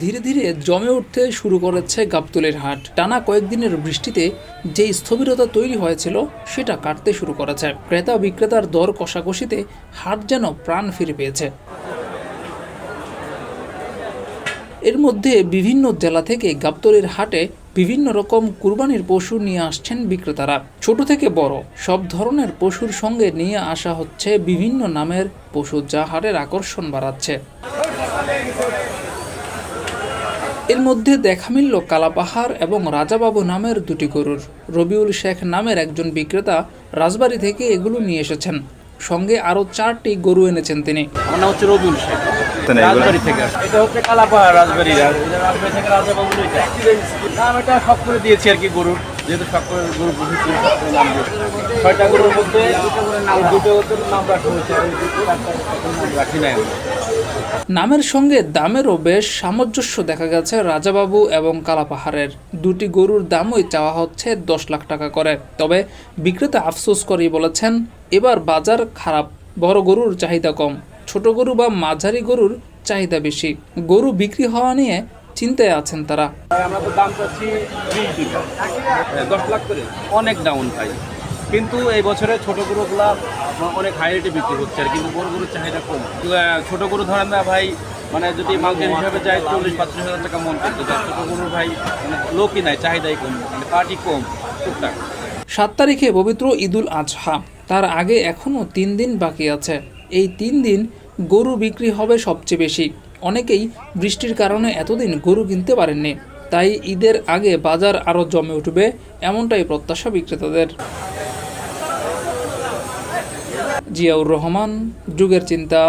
ধীরে ধীরে জমে উঠতে শুরু করেছে গাবতলের হাট। টানা কয়েকদিনের বৃষ্টিতে যে স্থবিরতা তৈরি হয়েছিল, সেটা কাটতে শুরু করেছে। ক্রেতা বিক্রেতার দর কষাকষিতে হাট যেন প্রাণ ফিরে পেয়েছে। এর মধ্যে বিভিন্ন জেলা থেকে গাবতলির হাটে বিভিন্ন রকম কুরবানির পশু নিয়ে আসছেন বিক্রেতারা। ছোট থেকে বড়, সব ধরনের পশুর সঙ্গে নিয়ে আসা হচ্ছে বিভিন্ন নামের পশু, যা হাটের আকর্ষণ বাড়াচ্ছে। এর মধ্যে দেখা মিলল কালাপাহাড় এবং রাজাবাবু নামের দুটি গরুর। রবিউল শেখ নামের একজন বিক্রেতা রাজবাড়ি থেকে এগুলো নিয়ে এসেছেন। সঙ্গে আরও চারটি গরু এনেছেন তিনি। আমার নাম হচ্ছে রবিউল শেখ। রাজবাড়ি থেকে এটা হচ্ছে কালাপাহাড় রাজবাড়ি। রাজবাড়ি থেকে রাজাবাবু নাম এটা শখ করে দিয়েছি আর কি গরুর যেহেতু শখ গরু পুষেছি নাম ছয়টা গরুর মধ্যে এই দুটো নাম রাখা হয়েছে। আর এই দুটো একটা এখন নাম রাখি নাই আমরা। নামের সঙ্গে দামেরও বেশ সামঞ্জস্য দেখা গেছে রাজাবাবু এবং কালাপাহাড়ের। দুটি গরুর দামই চাওয়া হচ্ছে দশ লাখ টাকা করে। তবে বিক্রেতা আফসোস করেই বলেছেন এবার বাজার খারাপ বড় গরুর চাহিদা কম। ছোট গরু বা মাঝারি গরুর চাহিদা বেশি। গরু বিক্রি হওয়া নিয়ে চিন্তায় আছেন তারা। আমরা তো দাম চাচ্ছি দশ লাখ করে? অনেক ডাউন ভাই। কিন্তু এই বছরে ছোট গরুগুলা অনেক হাই রেটে বিক্রি হচ্ছে আর কিন্তু বড় গরুর চাহিদা কম। ছোট গরু ধরেন না ভাই মানে যদি মার্কেট হিসাবে যায় চল্লিশ পঁয়ত্রিশ হাজার টাকা মন যায় ছোট গরুর ভাই মানে লোকই নাই, চাহিদাই কম মানে পার্টি কম, টুকটাক। সাত তারিখে পবিত্র ঈদুল আজহা, তার আগে এখনও তিন দিন বাকি আছে। এই তিন দিন গরু বিক্রি হবে সবচেয়ে বেশি। অনেকেই বৃষ্টির কারণে এতদিন গরু কিনতে পারেননি। তাই ঈদের আগে বাজার আরও জমে উঠবে, এমনটাই প্রত্যাশা বিক্রেতাদের। জিয়াউর রহমান যুগের চিন্তা।